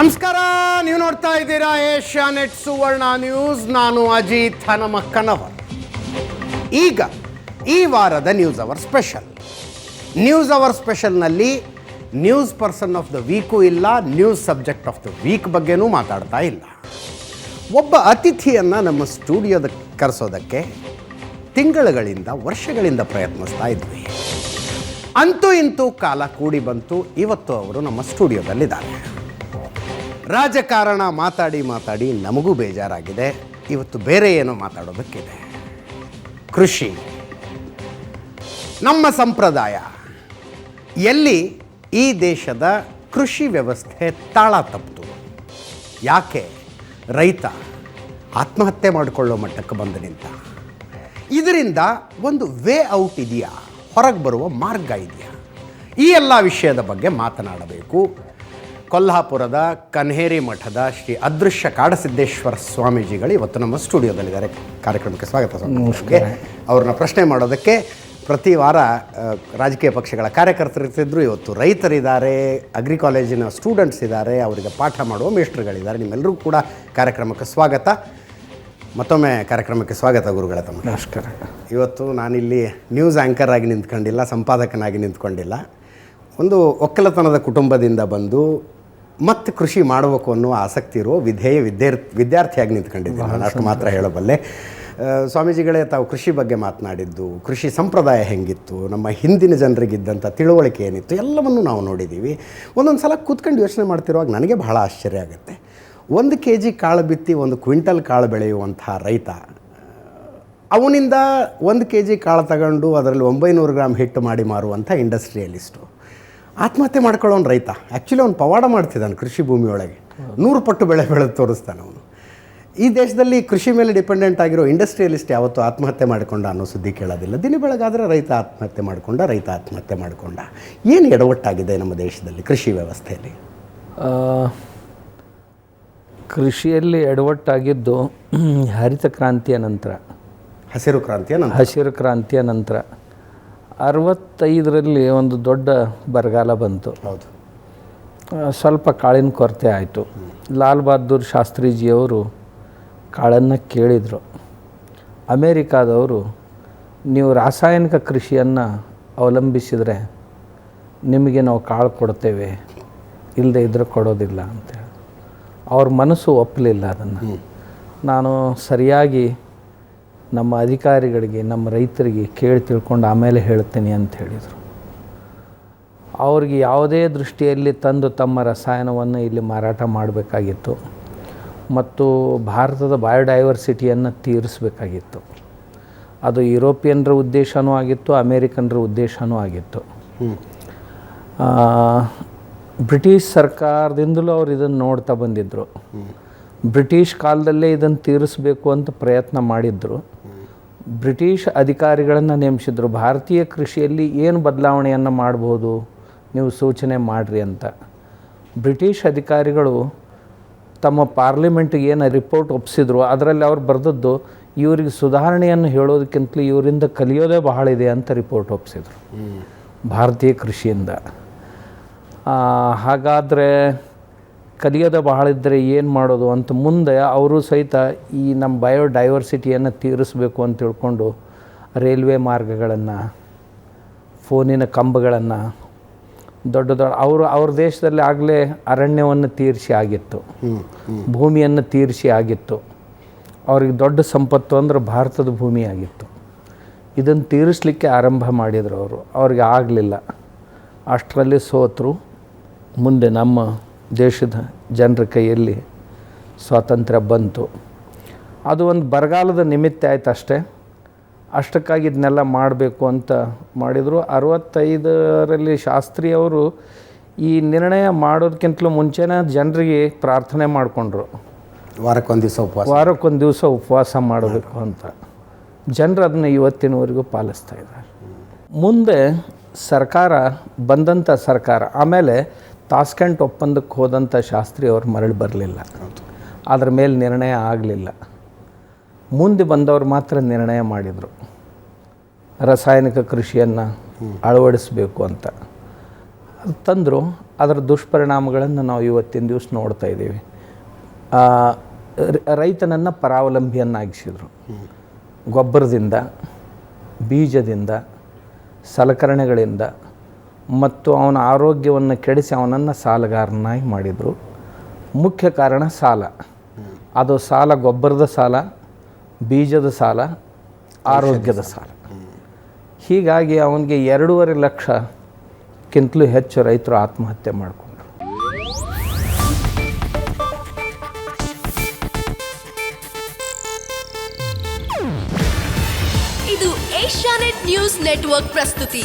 ನಮಸ್ಕಾರ, ನೀವು ನೋಡ್ತಾ ಇದ್ದೀರಾ ಏಷ್ಯಾ ನೆಟ್ ಸುವರ್ಣ ನ್ಯೂಸ್. ನಾನು ಅಜಿತ್ ಹನಮಕ್ಕನವರ್. ಈಗ ಈ ವಾರದ news hour special. News hour ಸ್ಪೆಷಲ್ನಲ್ಲಿ news person of the week ಇಲ್ಲ, news subject of the week ಬಗ್ಗೆನೂ ಮಾತಾಡ್ತಾ ಇಲ್ಲ. ಒಬ್ಬ ಅತಿಥಿಯನ್ನು ನಮ್ಮ ಸ್ಟುಡಿಯೋದ ಕರೆಸೋದಕ್ಕೆ ತಿಂಗಳುಗಳಿಂದ, ವರ್ಷಗಳಿಂದ ಪ್ರಯತ್ನಿಸ್ತಾ ಇದ್ವಿ. ಅಂತೂ ಇಂತೂ ಕಾಲ ಕೂಡಿ ಬಂತು, ಇವತ್ತು ಅವರು ನಮ್ಮ ಸ್ಟುಡಿಯೋದಲ್ಲಿದ್ದಾರೆ. ರಾಜಕಾರಣ ಮಾತಾಡಿ ಮಾತಾಡಿ ನಮಗೂ ಬೇಜಾರಾಗಿದೆ. ಇವತ್ತು ಬೇರೆ ಏನೋ ಮಾತಾಡೋದಕ್ಕಿದೆ. ಕೃಷಿ. ನಮ್ಮ ಸಂಪ್ರದಾಯ. ಎಲ್ಲಿ ಈ ದೇಶದ ಕೃಷಿ ವ್ಯವಸ್ಥೆ ತಾಳ ತಪ್ಪಿತು ಯಾಕೆ? ರೈತ ಆತ್ಮಹತ್ಯೆ ಮಾಡಿಕೊಳ್ಳೋ ಮಟ್ಟಕ್ಕೆ ಬಂದು ನಿಂತ. ಇದರಿಂದ ಒಂದು ವೇ ಔಟ್ ಇದೆಯಾ? ಹೊರಗೆ ಬರುವ ಮಾರ್ಗ ಇದೆಯಾ? ಈ ಎಲ್ಲ ವಿಷಯದ ಬಗ್ಗೆ ಮಾತನಾಡಬೇಕು. ಕೊಲ್ಹಾಪುರದ ಕನ್ಹೇರಿ ಮಠದ ಶ್ರೀ ಅದೃಶ್ಯ ಕಾಡಸಿದ್ದೇಶ್ವರ ಸ್ವಾಮೀಜಿಗಳು ಇವತ್ತು ನಮ್ಮ ಸ್ಟುಡಿಯೋದಲ್ಲಿದ್ದಾರೆ. ಕಾರ್ಯಕ್ರಮಕ್ಕೆ ಸ್ವಾಗತ ಸ್ವಾಮಿ ಅವ್ರನ್ನ ಪ್ರಶ್ನೆ ಮಾಡೋದಕ್ಕೆ ಪ್ರತಿ ವಾರ ರಾಜಕೀಯ ಪಕ್ಷಗಳ ಕಾರ್ಯಕರ್ತರು ಇರ್ತಿದ್ರು ಇವತ್ತು ರೈತರಿದ್ದಾರೆ ಅಗ್ರಿ ಕಾಲೇಜಿನ ಸ್ಟೂಡೆಂಟ್ಸ್ ಇದ್ದಾರೆ ಅವರಿಗೆ ಪಾಠ ಮಾಡುವ ಮೇಷ್ಟ್ರುಗಳಿದ್ದಾರೆ. ನಿಮ್ಮೆಲ್ಲರೂ ಕೂಡ ಕಾರ್ಯಕ್ರಮಕ್ಕೆ ಸ್ವಾಗತ. ಮತ್ತೊಮ್ಮೆ ಕಾರ್ಯಕ್ರಮಕ್ಕೆ ಸ್ವಾಗತ ಗುರುಗಳ ತಮ್ಮ. ನಮಸ್ಕಾರ. ಇವತ್ತು ನಾನಿಲ್ಲಿ ನ್ಯೂಸ್ ಆ್ಯಂಕರ್ ಆಗಿ ನಿಂತ್ಕೊಂಡಿಲ್ಲ ಸಂಪಾದಕನಾಗಿ ನಿಂತ್ಕೊಂಡಿಲ್ಲ. ಒಂದು ಒಕ್ಕಲತನದ ಕುಟುಂಬದಿಂದ ಬಂದು ಮತ್ತೆ ಕೃಷಿ ಮಾಡಬೇಕು ಅನ್ನೋ ಆಸಕ್ತಿ ಇರೋ ವಿಧೇಯ ವಿದ್ಯಾರ್ಥಿ ವಿದ್ಯಾರ್ಥಿಯಾಗಿ ನಿಂತ್ಕೊಂಡಿದ್ದೀನಿ ನಾನು. ಅಷ್ಟು ಮಾತ್ರ ಹೇಳಬಲ್ಲೆ. ಸ್ವಾಮೀಜಿಗಳೇ ತಾವು ಕೃಷಿ ಬಗ್ಗೆ ಮಾತನಾಡಿದ್ದು ಕೃಷಿ ಸಂಪ್ರದಾಯ ಹೆಂಗಿತ್ತು ನಮ್ಮ ಹಿಂದಿನ ಜನರಿಗಿದ್ದಂಥ ತಿಳುವಳಿಕೆ ಏನಿತ್ತು ಎಲ್ಲವನ್ನು ನಾವು ನೋಡಿದ್ದೀವಿ ಒಂದೊಂದು ಸಲ ಕೂತ್ಕೊಂಡು ಯೋಚನೆ ಮಾಡ್ತಿರುವಾಗ ನನಗೆ ಬಹಳ ಆಶ್ಚರ್ಯ ಆಗುತ್ತೆ. ಒಂದು ಕೆ ಜಿ ಕಾಳು ಬಿತ್ತಿ ಒಂದು ಕ್ವಿಂಟಲ್ ಕಾಳು ಬೆಳೆಯುವಂತಹ ರೈತ ಅವನಿಂದ ಒಂದು ಕೆ ಜಿ ಕಾಳು ತಗೊಂಡು ಅದರಲ್ಲಿ ಒಂಬೈನೂರು ಗ್ರಾಮ್ ಹಿಟ್ಟು ಮಾಡಿ ಮಾರುವಂಥ ಇಂಡಸ್ಟ್ರಿಯಲಿಸ್ಟು. ಆತ್ಮಹತ್ಯೆ ಮಾಡ್ಕೊಳ್ಳೋನು ರೈತ. ಆ್ಯಕ್ಚುಲಿ ಅವ್ನು ಪವಾಡ ಮಾಡ್ತಿದ್ದಾನೆ ಕೃಷಿ ಭೂಮಿಯೊಳಗೆ. ನೂರು ಪಟ್ಟು ಬೆಳೆ ಬೆಳೆದು ತೋರಿಸ್ತಾನೆ ಅವನು. ಈ ದೇಶದಲ್ಲಿ ಕೃಷಿ ಮೇಲೆ ಡಿಪೆಂಡೆಂಟ್ ಆಗಿರೋ ಇಂಡಸ್ಟ್ರಿಯಲಿಸ್ಟ್ ಯಾವತ್ತೂ ಆತ್ಮಹತ್ಯೆ ಮಾಡಿಕೊಂಡ ಅನ್ನೋ ಸುದ್ದಿ ಕೇಳೋದಿಲ್ಲ. ದಿನ ಬೆಳಗಾದರೆ ರೈತ ಆತ್ಮಹತ್ಯೆ ಮಾಡಿಕೊಂಡ ರೈತ ಆತ್ಮಹತ್ಯೆ ಮಾಡಿಕೊಂಡ. ಏನು ಎಡವಟ್ಟಾಗಿದೆ ನಮ್ಮ ದೇಶದಲ್ಲಿ ಕೃಷಿ ವ್ಯವಸ್ಥೆಯಲ್ಲಿ? ಕೃಷಿಯಲ್ಲಿ ಎಡವಟ್ಟಾಗಿದ್ದು ಹರಿತ ಕ್ರಾಂತಿಯ ನಂತರ. ಹಸಿರು ಕ್ರಾಂತಿಯ ನಂತರ. ಹಸಿರು ಕ್ರಾಂತಿಯ ನಂತರ. ಅರವತ್ತೈದರಲ್ಲಿ ಒಂದು ದೊಡ್ಡ ಬರಗಾಲ ಬಂತು. ಹೌದು. ಸ್ವಲ್ಪ ಕಾಳಿನ ಕೊರತೆ ಆಯಿತು. ಲಾಲ್ ಬಹದ್ದೂರ್ ಶಾಸ್ತ್ರೀಜಿಯವರು ಕಾಳನ್ನು ಕೇಳಿದರು. ಅಮೇರಿಕಾದವರು ನೀವು ರಾಸಾಯನಿಕ ಕೃಷಿಯನ್ನು ಅವಲಂಬಿಸಿದರೆ ನಿಮಗೆ ನಾವು ಕಾಳು ಕೊಡ್ತೇವೆ ಇಲ್ಲದೆ ಇದ್ರೆ ಕೊಡೋದಿಲ್ಲ ಅಂತೇಳಿ ಅವ್ರ ಮನಸ್ಸು ಒಪ್ಪಲಿಲ್ಲ ಅದನ್ನು. ನಾನು ಸರಿಯಾಗಿ ನಮ್ಮ ಅಧಿಕಾರಿಗಳಿಗೆ ನಮ್ಮ ರೈತರಿಗೆ ಕೇಳಿ ತಿಳ್ಕೊಂಡು ಆಮೇಲೆ ಹೇಳ್ತೀನಿ ಅಂತ ಹೇಳಿದರು. ಅವ್ರಿಗೆ ಯಾವುದೇ ದೃಷ್ಟಿಯಲ್ಲಿ ತಂದು ತಮ್ಮ ರಸಾಯನವನ್ನು ಇಲ್ಲಿ ಮಾರಾಟ ಮಾಡಬೇಕಾಗಿತ್ತು. ಮತ್ತು ಭಾರತದ ಬಯೋಡೈವರ್ಸಿಟಿಯನ್ನು ತೀರಿಸಬೇಕಾಗಿತ್ತು. ಅದು ಯುರೋಪಿಯನ್ರ ಉದ್ದೇಶನೂ ಆಗಿತ್ತು ಅಮೇರಿಕನ್ರ ಉದ್ದೇಶನೂ ಆಗಿತ್ತು. ಬ್ರಿಟಿಷ್ ಸರ್ಕಾರದಿಂದಲೂ ಅವ್ರು ಇದನ್ನು ನೋಡ್ತಾ ಬಂದಿದ್ದರು ಬ್ರಿಟಿಷ್ ಕಾಲದಲ್ಲೇ ಇದನ್ನು ತೀರಿಸಬೇಕು ಅಂತ ಪ್ರಯತ್ನ ಮಾಡಿದ್ರು. ಬ್ರಿಟಿಷ್ ಅಧಿಕಾರಿಗಳನ್ನು ನೇಮಿಸಿದ್ರು. ಭಾರತೀಯ ಕೃಷಿಯಲ್ಲಿ ಏನು ಬದಲಾವಣೆಯನ್ನು ಮಾಡ್ಬೋದು ನೀವು ಸೂಚನೆ ಮಾಡಿರಿ ಅಂತ. ಬ್ರಿಟಿಷ್ ಅಧಿಕಾರಿಗಳು ತಮ್ಮ ಪಾರ್ಲಿಮೆಂಟ್ಗೆ ಏನು ರಿಪೋರ್ಟ್ ಒಪ್ಪಿಸಿದ್ರು ಅದರಲ್ಲಿ ಅವ್ರು ಬರೆದದ್ದು ಇವರಿಗೆ ಸುಧಾರಣೆಯನ್ನು ಹೇಳೋದಕ್ಕಿಂತಲೂ ಇವರಿಂದ ಕಲಿಯೋದೇ ಬಹಳ ಇದೆ ಅಂತ ರಿಪೋರ್ಟ್ ಒಪ್ಪಿಸಿದ್ರು ಭಾರತೀಯ ಕೃಷಿಯಿಂದ. ಹಾಗಾದರೆ ಕಲಿಯೋದ ಬಹಳ ಇದ್ದರೆ ಏನು ಮಾಡೋದು ಅಂತ ಮುಂದೆ ಅವರು ಸಹಿತ ಈ ನಮ್ಮ ಬಯೋಡೈವರ್ಸಿಟಿಯನ್ನು ತೀರಿಸಬೇಕು ಅಂತ ತಿಳ್ಕೊಂಡು ರೈಲ್ವೆ ಮಾರ್ಗಗಳನ್ನು ಫೋನಿನ ಕಂಬಗಳನ್ನು ದೊಡ್ಡ ದೊಡ್ಡ ಅವರು ಅವ್ರ ದೇಶದಲ್ಲಿ ಆಗಲೇ ಅರಣ್ಯವನ್ನು ತೀರಿಸಿ ಆಗಿತ್ತು. ಭೂಮಿಯನ್ನು ತೀರಿಸಿ ಆಗಿತ್ತು. ಅವ್ರಿಗೆ ದೊಡ್ಡ ಸಂಪತ್ತು ಅಂದ್ರೆ ಭಾರತದ ಭೂಮಿ ಆಗಿತ್ತು. ಇದನ್ನು ತೀರಿಸಲಿಕ್ಕೆ ಆರಂಭ ಮಾಡಿದರು ಅವರು. ಅವ್ರಿಗೆ ಆಗಲಿಲ್ಲ. ಅಷ್ಟರಲ್ಲಿ ಸೋತರು. ಮುಂದೆ ನಮ್ಮ ದೇಶದ ಜನರ ಕೈಯಲ್ಲಿ ಸ್ವಾತಂತ್ರ್ಯ ಬಂತು. ಅದು ಒಂದು ಬರಗಾಲದ ನಿಮಿತ್ತ ಆಯ್ತು ಅಷ್ಟೇ ಅಷ್ಟಕ್ಕಾಗಿ ಇದನ್ನೆಲ್ಲ ಮಾಡಬೇಕು ಅಂತ ಮಾಡಿದರು. ಅರವತ್ತೈದರಲ್ಲಿ ಶಾಸ್ತ್ರಿ ಅವರು ಈ ನಿರ್ಣಯ ಮಾಡೋದಕ್ಕಿಂತಲೂ ಮುಂಚೆನೇ ಜನರಿಗೆ ಪ್ರಾರ್ಥನೆ ಮಾಡಿಕೊಂಡ್ರು. ವಾರಕ್ಕೊಂದು ದಿವಸ ಉಪವಾಸ. ವಾರಕ್ಕೊಂದು ದಿವಸ ಉಪವಾಸ ಮಾಡಬೇಕು ಅಂತ. ಜನರು ಅದನ್ನು ಇವತ್ತಿನವರೆಗೂ ಪಾಲಿಸ್ತಾ ಇದ್ದಾರೆ. ಮುಂದೆ ಸರ್ಕಾರ ಬಂದಂಥ ಸರ್ಕಾರ ಆಮೇಲೆ ತಾಸ್ಕೆಂಟ್ ಒಪ್ಪಂದಕ್ಕೆ ಹೋದಂಥ ಶಾಸ್ತ್ರಿ ಅವ್ರು ಮರಳಿ ಬರಲಿಲ್ಲ. ಅದ್ರ ಮೇಲೆ ನಿರ್ಣಯ ಆಗಲಿಲ್ಲ. ಮುಂದೆ ಬಂದವರು ಮಾತ್ರ ನಿರ್ಣಯ ಮಾಡಿದರು. ರಾಸಾಯನಿಕ ಕೃಷಿಯನ್ನು ಅಳವಡಿಸಬೇಕು ಅಂತ. ಅದು ತಂದರು. ಅದರ ದುಷ್ಪರಿಣಾಮಗಳನ್ನು ನಾವು ಇವತ್ತಿನ ದಿವಸ ನೋಡ್ತಾ ಇದ್ದೀವಿ. ರೈತನನ್ನು ಪರಾವಲಂಬಿಯನ್ನಾಗಿಸಿದರು. ಗೊಬ್ಬರದಿಂದ ಬೀಜದಿಂದ ಸಲಕರಣೆಗಳಿಂದ ಮತ್ತು ಅವನ ಆರೋಗ್ಯವನ್ನು ಕೆಡಿಸಿ ಅವನನ್ನು ಸಾಲಗಾರನಾಗಿ ಮಾಡಿದರು. ಮುಖ್ಯ ಕಾರಣ ಸಾಲ. ಅದು ಸಾಲ ಗೊಬ್ಬರದ ಸಾಲ, ಬೀಜದ ಸಾಲ, ಆರೋಗ್ಯದ ಸಾಲ. ಹೀಗಾಗಿ ಅವನಿಗೆ ಎರಡೂವರೆ ಲಕ್ಷಕ್ಕಿಂತಲೂ ಹೆಚ್ಚು ರೈತರು ಆತ್ಮಹತ್ಯೆ ಮಾಡಿಕೊಂಡ್ರು. ಇದು ಏಷ್ಯಾನೆಟ್ ನ್ಯೂಸ್ ನೆಟ್ವರ್ಕ್ ಪ್ರಸ್ತುತಿ.